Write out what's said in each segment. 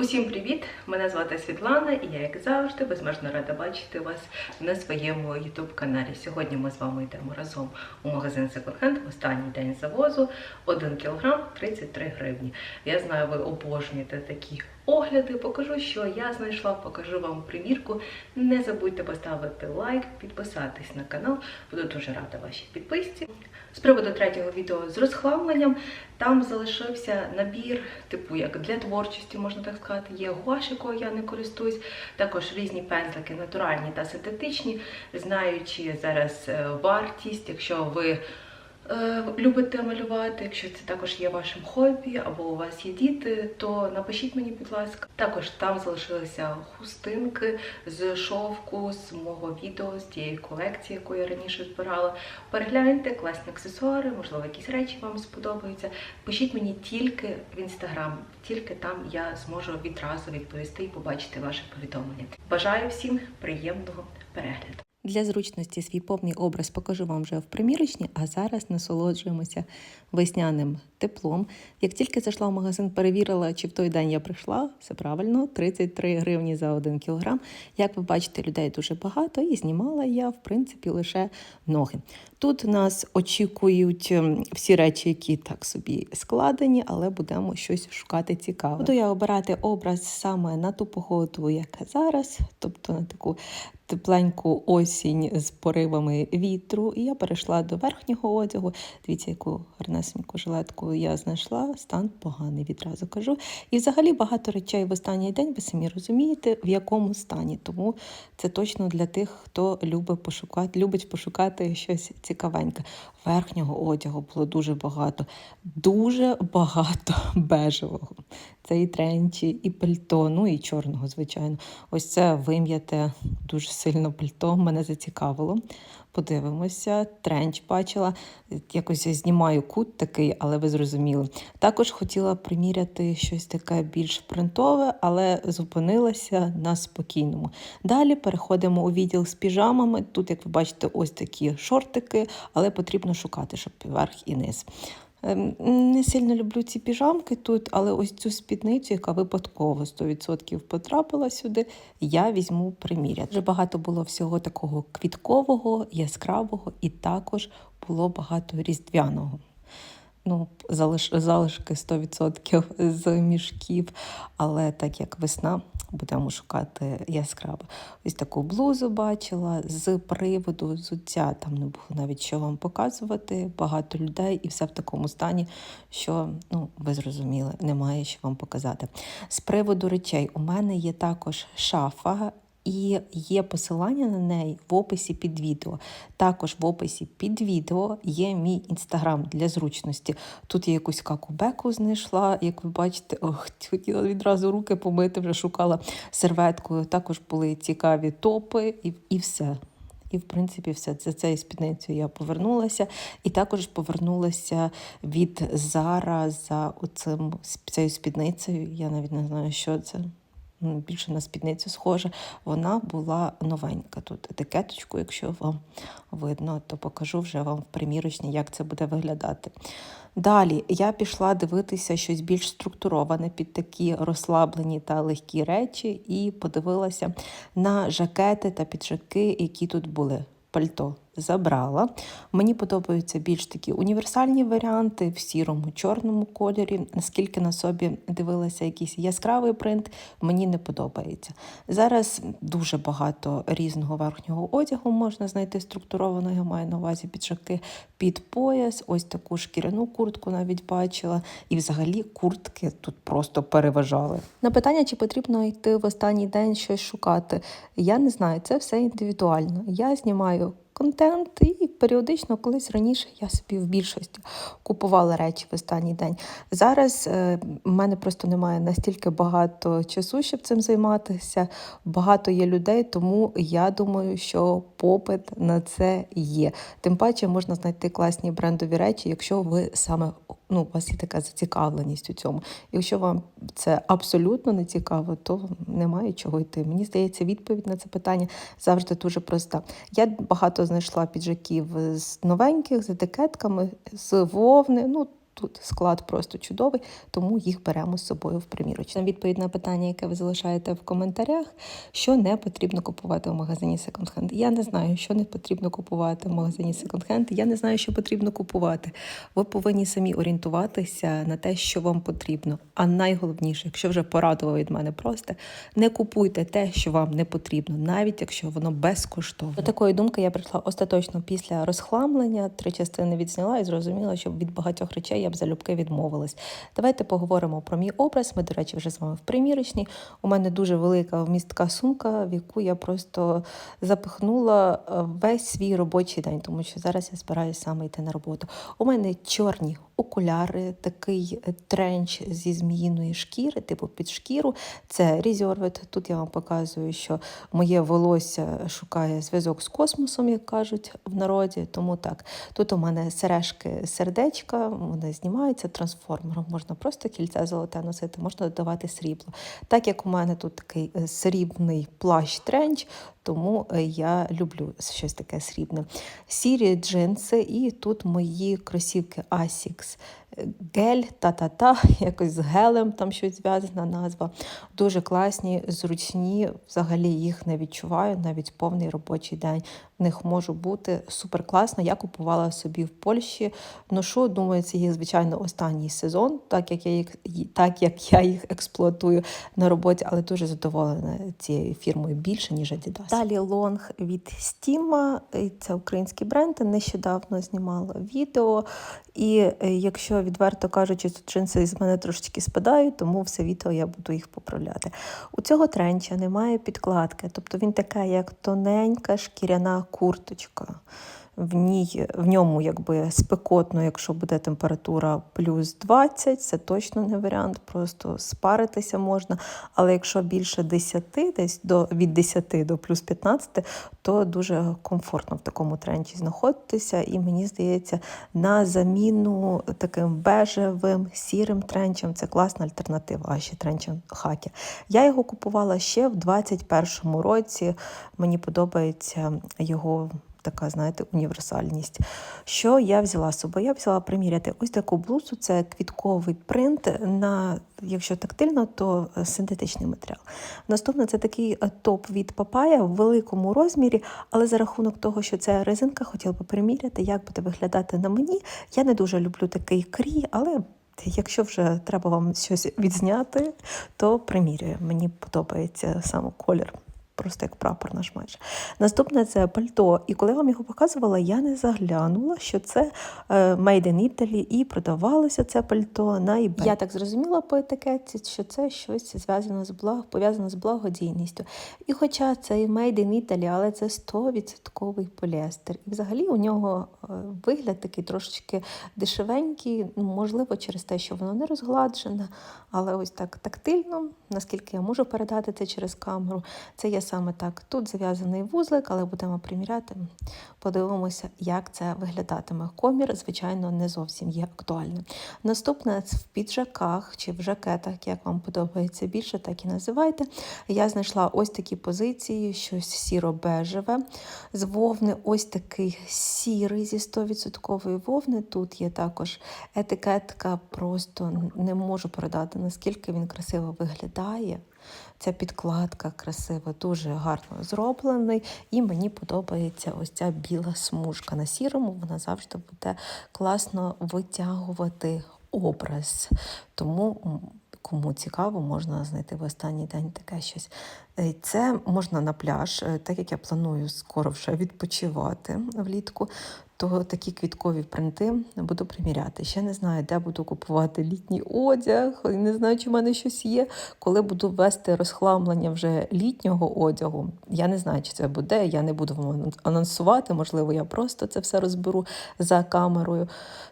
Усім привіт! Мене звати Світлана, і я, як завжди, безмежно рада бачити вас на своєму youtube каналі. Сьогодні ми з вами йдемо разом у магазин Second Hand останній день завозу. 1 кг 33 гривні. Я знаю, ви обожнюєте такі огляди. Покажу, що я знайшла, покажу вам примірку. Не забудьте поставити лайк, підписатись на канал. Буду дуже рада вашій підписці. З приводу третього відео з розхламленням, там залишився набір, типу як для творчості, можна так сказати, є гуаш, якою я не користуюсь, також різні пензлики, натуральні та синтетичні, знаючи зараз е, вартість, якщо ви любите малювати, якщо це також є вашим хобі, або у вас є діти, то напишіть мені, будь ласка. Також там залишилися хустинки з шовку, з мого відео, з тієї колекції, яку я раніше збирала. Перегляньте класні аксесуари, можливо, якісь речі вам сподобаються. Пишіть мені тільки в інстаграм, тільки там я зможу відразу відповісти і побачити ваше повідомлення. Бажаю всім приємного перегляду. Для зручності свій повний образ покажу вам вже в примірочні, а зараз насолоджуємося весняним теплом. Як тільки зайшла в магазин, перевірила, чи в той день я прийшла, все правильно, 33 гривні за 1 кілограм. Як ви бачите, людей дуже багато, і знімала я, в принципі, лише ноги. Тут нас очікують ем, всі речі, які так собі складені, але будемо щось шукати цікаве. Буду я обирати образ саме на ту погоду, яка зараз, тобто на таку тепленьку осінь з поривами вітру. І я перейшла до верхнього одягу. Дивіться, яку гарнесеньку жилетку я знайшла. Стан поганий, відразу кажу. І взагалі багато речей в останній день, ви самі розумієте, в якому стані. Тому це точно для тих, хто любить пошукати, любить пошукати щось цікавеньке. Верхнього одягу було дуже багато, дуже багато бежевого. Це і тренчі, і пальто, ну і чорного, звичайно. Ось це вим'яте дуже сильно пальто, мене зацікавило. Подивимося, тренч бачила. Якось я знімаю кут такий, але ви зрозуміли. Також хотіла приміряти щось таке більш принтове, але зупинилася на спокійному. Далі переходимо у відділ з піжамами. Тут, як ви бачите, ось такі шортики, але потрібно шукати, щоб верх і низ. Ем, Не сильно люблю ці піжамки тут, але ось цю спідницю, яка випадково 100% потрапила сюди, я візьму приміряти. Вже багато було всього такого квіткового, яскравого, і також було багато різдвяного. Ну, залиш, залишки 100% з мішків, але так як весна, будемо шукати яскраво. Ось таку блузу бачила з приводу взуття. Там не було навіть що вам показувати. Багато людей, і все в такому стані, що ну ви зрозуміли, немає що вам показати. З приводу речей, у мене є також шафа. І є посилання на неї в описі під відео. Також в описі під відео є мій інстаграм для зручності. Тут я якусь каку-беку знайшла, як ви бачите, ох, хотіла відразу руки помити, вже шукала серветкою. Також були цікаві топи і, і все. І, в принципі, все за цією спідницею я повернулася. І також повернулася від Зара за оцим, цією спідницею. Я навіть не знаю, що це. Ну, Більше на спідницю схожа. Вона була новенька. Тут етикеточку, якщо вам видно, то покажу вже вам в примірочні, як це буде виглядати. Далі я пішла дивитися щось більш структуроване під такі розслаблені та легкі речі, і подивилася на жакети та піджаки, які тут були. Пальто забрала. Мені подобаються більш такі універсальні варіанти в сірому, чорному кольорі. Наскільки на собі дивилася якийсь яскравий принт, мені не подобається. Зараз дуже багато різного верхнього одягу можна знайти структурованого, я маю на увазі піджаки під пояс, ось таку шкіряну куртку навіть бачила. І взагалі куртки тут просто переважали. На питання, чи потрібно йти в останній день щось шукати, я не знаю, це все індивідуально. Я знімаю контент, і періодично, колись раніше я собі в більшості купувала речі в останній день. Зараз е, в мене просто немає настільки багато часу, щоб цим займатися. Багато є людей, тому я думаю, що попит на це є. Тим паче можна знайти класні брендові речі, якщо ви саме ну, у вас є така зацікавленість у цьому. Якщо вам це абсолютно не цікаво, то немає чого йти. Мені здається, відповідь на це питання завжди дуже проста. Я багато знайшла піджаків з новеньких, з етикетками, з вовни. Ну, Тут склад просто чудовий, тому їх беремо з собою в примірочну. Відповідь на питання, яке ви залишаєте в коментарях, що не потрібно купувати в магазині Hand. Я не знаю, що не потрібно купувати в магазині Hand. Я не знаю, що потрібно купувати. Ви повинні самі орієнтуватися на те, що вам потрібно. А найголовніше, якщо вже порадував від мене просто, не купуйте те, що вам не потрібно, навіть якщо воно безкоштовне. До такої думки я прийшла остаточно після розхламлення. Три частини відзняла і зрозуміла, що від багатьох речей я б залюбки відмовилась. Давайте поговоримо про мій образ. Ми, до речі, вже з вами в примірочній. У мене дуже велика вмістка сумка, в яку я просто запихнула е, весь свій робочий день, тому що зараз я збираюся саме йти на роботу. У мене чорні окуляри, такий е, тренч зі зміїної шкіри, типу під шкіру. Це Резервет. Тут я вам показую, що моє волосся шукає зв'язок з космосом, як кажуть в народі. Тому так, тут у мене сережки сердечка, вони знімаються трансформером. Можна просто кільце золоте носити, можна додавати срібло. Так як у мене тут такий е, срібний плащ тренч, тому е, я люблю щось таке срібне. Сірі джинси, і тут мої кросівки Asics. Гель, та-та-та, якось з гелем там щось зв'язана назва. Дуже класні, зручні. Взагалі їх не відчуваю, навіть повний робочий день в них можу бути супер класно. Я купувала собі в Польщі. Ношу, думаю, це є звичайно останній сезон, так як я їх так як я їх експлуатую на роботі, але дуже задоволена цією фірмою більше ніж Adidas. Далі лонг від Стіма, це український бренд. Нещодавно знімала відео. І е, відверто кажучи, тут джинси з мене трошечки спадають, тому все відео я буду їх поправляти. У цього тренча немає підкладки, тобто він така, як тоненька шкіряна курточка. В ній в ньому якби спекотно, якщо буде температура плюс 20, це точно не варіант, просто спаритися можна. Але якщо більше 10, десь до від 10 до плюс 15, то дуже комфортно в такому тренчі знаходитися. І мені здається, на заміну таким бежевим сірим тренчем це класна альтернатива, а ще тренчем хакі. Я його купувала ще в 21-му році. Мені подобається його така, знаєте, універсальність. Що я взяла з собою? Я взяла приміряти ось таку блузу, це квітковий принт на, якщо тактильно, то синтетичний матеріал. Наступне це такий е, топ від папая в великому розмірі, але за рахунок того, що це резинка, хотіла би приміряти, як буде виглядати на мені. Я не дуже люблю такий крій, але. Якщо вже треба вам щось відзняти, то примірюю. Мені подобається саме колір просто як прапор наш майже. Наступне це пальто. І коли вам його показувала, я не заглянула, що це е, Made in Italy і продавалося це пальто на eBay. Я так зрозуміла по етикетці, що це щось зв'язане з благ, пов'язане з благодійністю. І хоча це і Made in Italy, але це 100% поліестер. І взагалі у нього е, вигляд такий трошечки дешевенький, ну, можливо, через те, що воно не розгладжене, але ось так тактильно, наскільки я можу передати це через камеру, це є саме так. Тут зав'язаний вузлик, але будемо приміряти. Подивимося, як це виглядатиме. Комір, звичайно, не зовсім є актуальним. Наступне в піджаках чи в жакетах, як вам подобається більше, так і називайте. Я знайшла ось такі позиції, щось сіро-бежеве. З вовни ось такий сірий зі 100% вовни. Тут є також етикетка, просто не можу передати, наскільки він красиво виглядає. Ця підкладка красива, дуже гарно зроблений, і мені подобається ось ця біла смужка на сірому. Вона завжди буде класно витягувати образ. Тому. Кому цікаво, можна знайти в останній день таке щось. Це можна на пляж, так як я планую скоро вже відпочивати влітку, то такі квіткові принти буду приміряти. Ще не знаю, де буду купувати літній одяг, не знаю, чи в мене щось є. Коли буду вести розхламлення вже літнього одягу, я не знаю, чи це буде. Я не буду вам анонсувати, можливо, я просто це все розберу за камерою.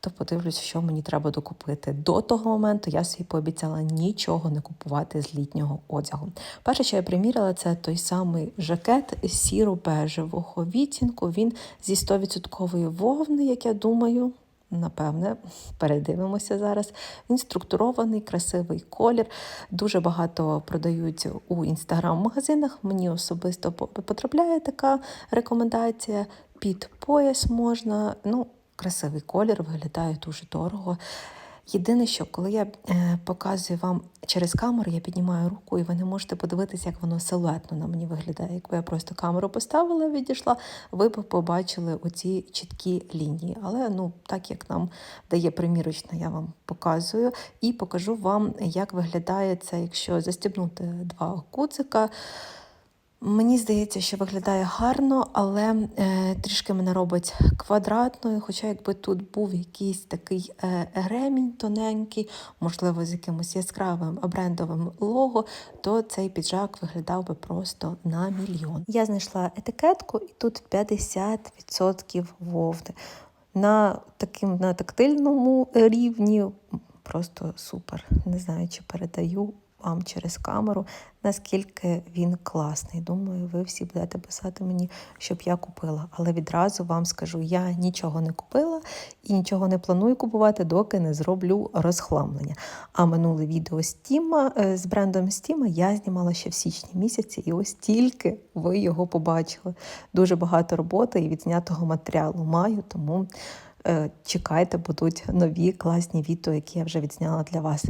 То подивлюсь, що мені треба докупити. До того моменту я собі пообіцяла нічого не купувати з літнього одягу. Перше, що я приміряла, це той самий жакет сіро-бежевого відтінку. Він зі 100% вовни, як я думаю. Напевне, передивимося зараз. Він структурований, красивий колір. Дуже багато продають у інстаграм-магазинах. Мені особисто потрапляє така рекомендація. Під пояс можна. Ну, красивий колір, виглядає дуже дорого. Єдине, що коли я е, показую вам через камеру, я піднімаю руку, і ви не можете подивитися, як воно силуетно на мені виглядає. Якби я просто камеру поставила, відійшла, ви б побачили оці чіткі лінії. Але ну, так як нам дає примірочна, я вам показую і покажу вам, як виглядає це, якщо застібнути два гудзика. Мені здається, що виглядає гарно, але е, трішки мене робить квадратною. Хоча, якби тут був якийсь такий е, ремінь тоненький, можливо, з якимось яскравим брендовим лого, то цей піджак виглядав би просто на мільйон. Я знайшла етикетку, і тут 50% вовни. На таким на тактильному рівні просто супер. Не знаю, чи передаю вам через камеру, наскільки він класний. Думаю, ви всі будете писати мені, щоб я купила. Але відразу вам скажу, я нічого не купила і нічого не планую купувати, доки не зроблю розхламлення. А минуле відео Стіма е, з брендом Стіма я знімала ще в січні місяці, і ось тільки ви його побачили. Дуже багато роботи і відзнятого матеріалу маю, тому. е, Чекайте, будуть нові класні відео, які я вже відзняла для вас.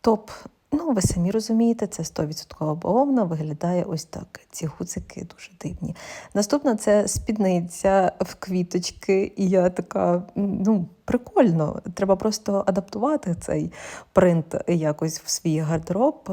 Топ Ну, ви самі розумієте, це 100% бавовна, виглядає ось так. Ці гуцики дуже дивні. Наступна це спідниця в квіточки, і я така, ну, прикольно. Треба просто адаптувати цей принт якось в свій гардероб.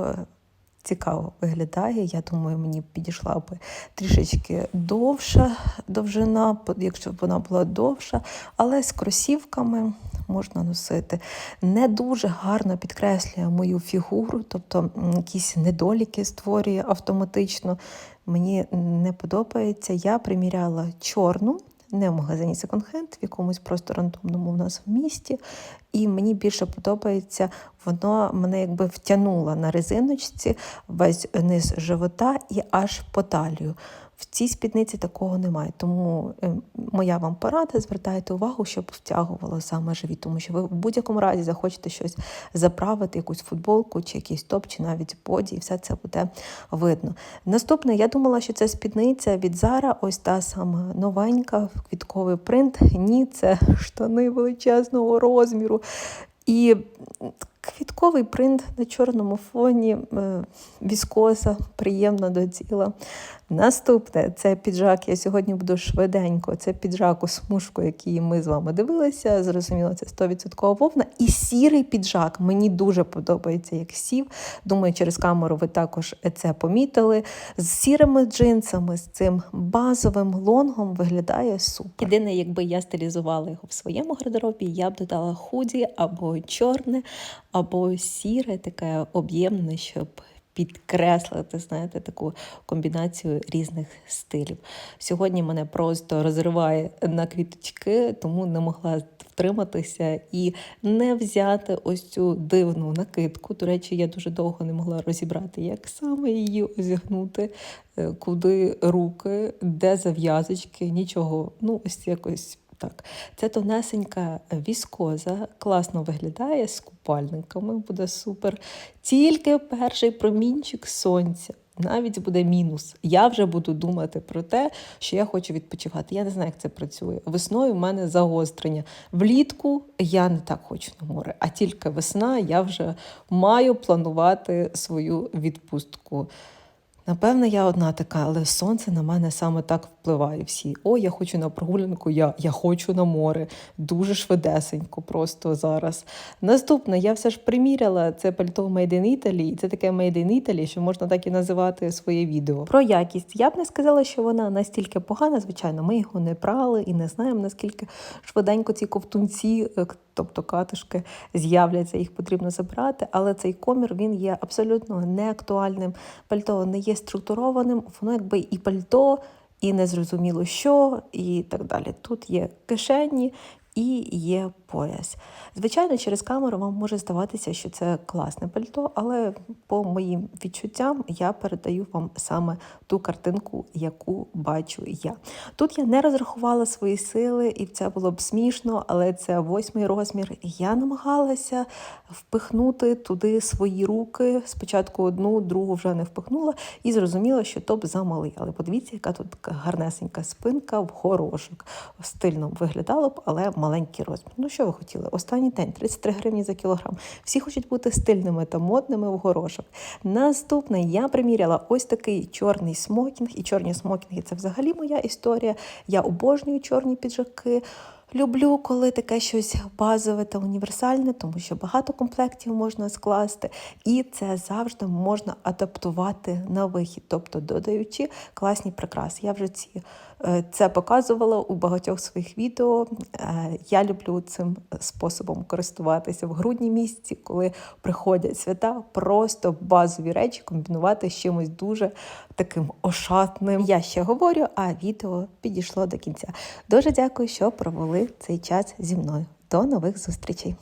Цікаво виглядає. Я думаю, мені підійшла би трішечки довша довжина, якщо б вона була довша, але з кросівками можна носити. Не дуже гарно підкреслює мою фігуру, тобто якісь недоліки створює автоматично. Мені не подобається. Я приміряла чорну. Не в магазині Second Hand, в якомусь просто рандомному у нас в місті. І мені більше подобається, воно мене якби втягнуло на резиночці весь низ живота і аж по талію. В цій спідниці такого немає. Тому е, моя вам порада, звертайте увагу, щоб втягувало саме живіт, тому що ви в будь-якому разі захочете щось заправити, якусь футболку, чи якийсь топ, чи навіть боді, і все це буде видно. Наступне, я думала, що це спідниця від Зара, ось та сама новенька, квітковий принт. Ні, це штани величезного розміру. І квітковий принт на чорному фоні, е, віскоза, приємна до тіла. Наступне це піджак. Я сьогодні буду швиденько. Це піджак у смужку, який ми з вами дивилися. Зрозуміло, це 100% вовна. І сірий піджак. Мені дуже подобається, як сів. Думаю, через камеру ви також це помітили. З сірими джинсами, з цим базовим лонгом виглядає супер. Єдине, якби я стилізувала його в своєму гардеробі, я б додала худі або чорне, або сіре, таке об'ємне, щоб підкреслити, знаєте, таку комбінацію різних стилів. Сьогодні мене просто розриває на квіточки, тому не могла втриматися і не взяти ось цю дивну накидку. До речі, я дуже довго не могла розібрати, як саме її озігнути, е, куди руки, де зав'язочки, нічого. Ну, ось якось. Так, це тонесенька віскоза, класно виглядає з купальниками, буде супер. Тільки перший промінчик сонця. Навіть буде мінус. Я вже буду думати про те, що я хочу відпочивати. Я не знаю, як це працює. Весною в мене загострення. Влітку я не так хочу на море, а тільки весна я вже маю планувати свою відпустку. Напевно, я одна така, але сонце на мене саме так впливає. Всі. О, я хочу на прогулянку, я, я хочу на море. Дуже швидесенько, просто зараз. Наступне, я все ж приміряла це пальто Made in Italy, і це таке Made in Italy, що можна так і називати своє відео. Про якість. Я б не сказала, що вона настільки погана. Звичайно, ми його не прали і не знаємо, наскільки швиденько ці ковтунці. е, Тобто катушки з'являться, їх потрібно забрати, але цей комір він є абсолютно неактуальним. Пальто не є структурованим, воно якби і пальто, і незрозуміло що, і так далі. Тут є кишені і є пояс. Звичайно, через камеру вам може здаватися, що це класне пальто, але по моїм відчуттям я передаю вам саме ту картинку, яку бачу я. Тут я не розрахувала свої сили, і це було б смішно, але це восьмий розмір. Я намагалася впихнути туди свої руки. Спочатку одну, другу вже не впихнула, і зрозуміла, що топ замалий. Але подивіться, яка тут гарнесенька спинка в горошок. Стильно виглядало б, але маленький розмір. Ну що ви хотіли? Останній день 33 гривні за кілограм. Всі хочуть бути стильними та модними в горошок. Наступне я приміряла ось такий чорний смокінг, і чорні смокінги це взагалі моя історія. Я обожнюю чорні піджаки. Люблю, коли таке щось базове та універсальне, тому що багато комплектів можна скласти, і це завжди можна адаптувати на вихід, тобто додаючи класні прикраси. Я вже ці це показувала у багатьох своїх відео. Е, Я люблю цим способом користуватися в грудні місяці, коли приходять свята, просто базові речі комбінувати з чимось дуже таким ошатним. Я ще говорю, а відео підійшло до кінця. Дуже дякую, що провели цей час зі мною. До нових зустрічей!